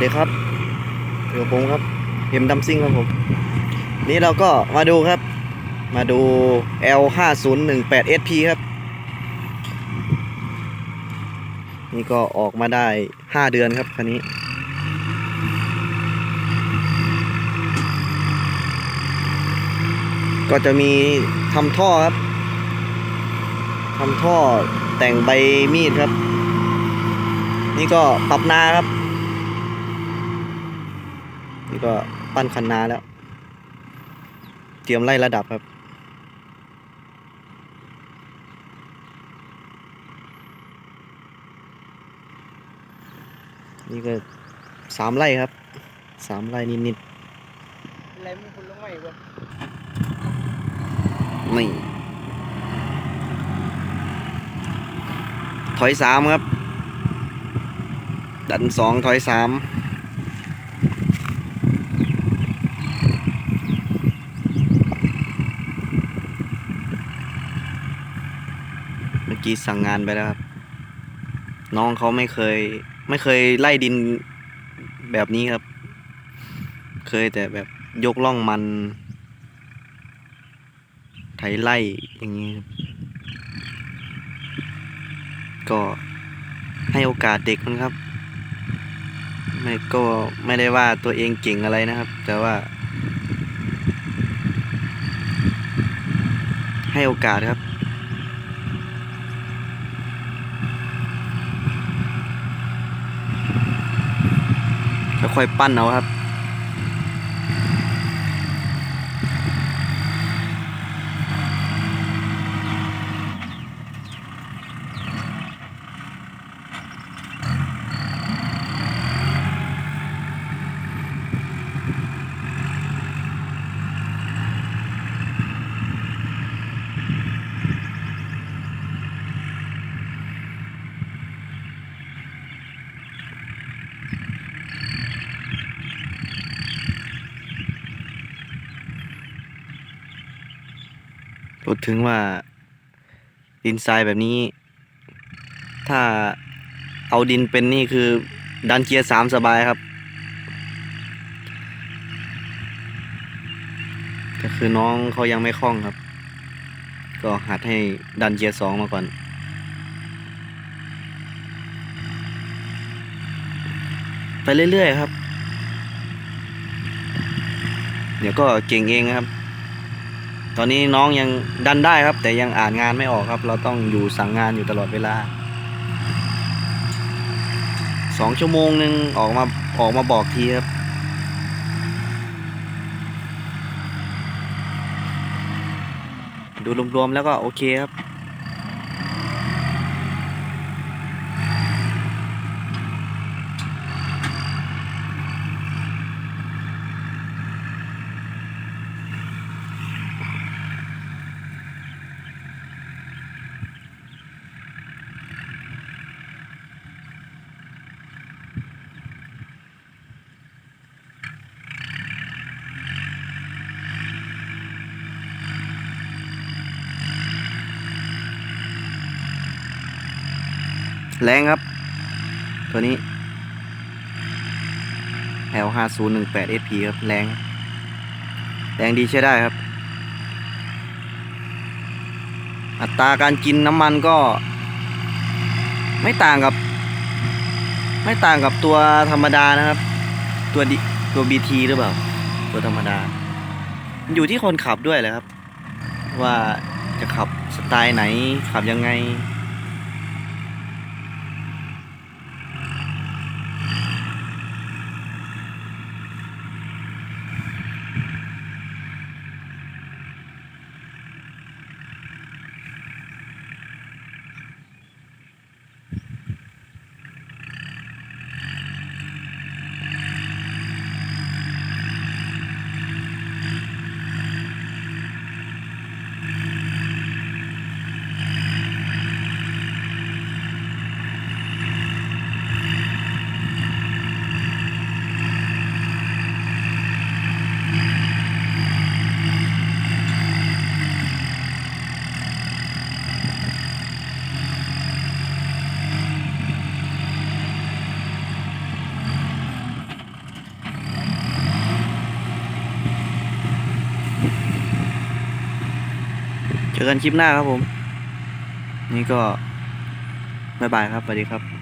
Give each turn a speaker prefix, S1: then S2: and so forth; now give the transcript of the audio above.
S1: สวัสดีครับอยู่กับผมครับเอ็มดัมซิงครับผม นี่เราก็มาดูครับ มาดู L 5 0 1 8 SP ครับ นี่ก็ออกมาได้ 5 เดือนครับคันนี้ ก็จะมีทำท่อครับทำท่อแต่งใบมีดครับ นี่ก็ปรับนาครับ นี่ก็ปั้นคันนาแล้ว เตรียมไล่ระดับครับ นี่ก็สามไร่ครับสามไร่นิด
S2: อะไรมึงคุณลงไม่เว้ย
S1: ๆนี่ถอยสามครับ ดันสองถอยสาม เมื่อ กี้สั่งงานไปแล้วครับ น้องเขาไม่เคย ไม่เคยไล่ดินแบบนี้ครับ เคยแต่แบบยกล่องมัน ไถไล่อย่างนี้ก็ให้โอกาสเด็กมันครับ ไม่ก็ไม่ได้ว่าตัวเองเก่งอะไรนะครับ แต่ว่า ให้โอกาสครับ ค่อยๆปั้นเอาครับ พูดถึงว่าดินทรายแบบนี้ ถ้าเอาดินเป็นนี่คือดันเกียร์สามสบายครับแต่คือน้องเขายังไม่คล่องครับ ก็หัดให้ดันเกียร์สองมาก่อนไปเรื่อยๆครับ เดี๋ยวก็เก่งเองครับ ตอนนี้น้องยังดันได้ครับ แต่ยังอ่านงานไม่ออกครับ เราต้องอยู่สั่งงานอยู่ตลอดเวลาสองชั่วโมงหนึ่งออกมาออกมาบอกทีครับดูรวมๆแล้วก็โอเคครับ แรงครับ ตัวนี้ L 5 0 1 8 SP ครับ แรง แรงดีใช้ได้ครับ อัตราการกินน้ำมันก็ ไม่ต่างกับ ไม่ต่างกับตัวธรรมดานะครับ ตัวดตัว BT หรือเปล่า ตัวธรรมดา อยู่ที่คนขับด้วยแหละครับ ว่าจะขับสไตล์ไหนขับยังไง น เจอกันคลิปหน้าครับผม นี่ก็ บ๊ายบายครับสวัสดีครับ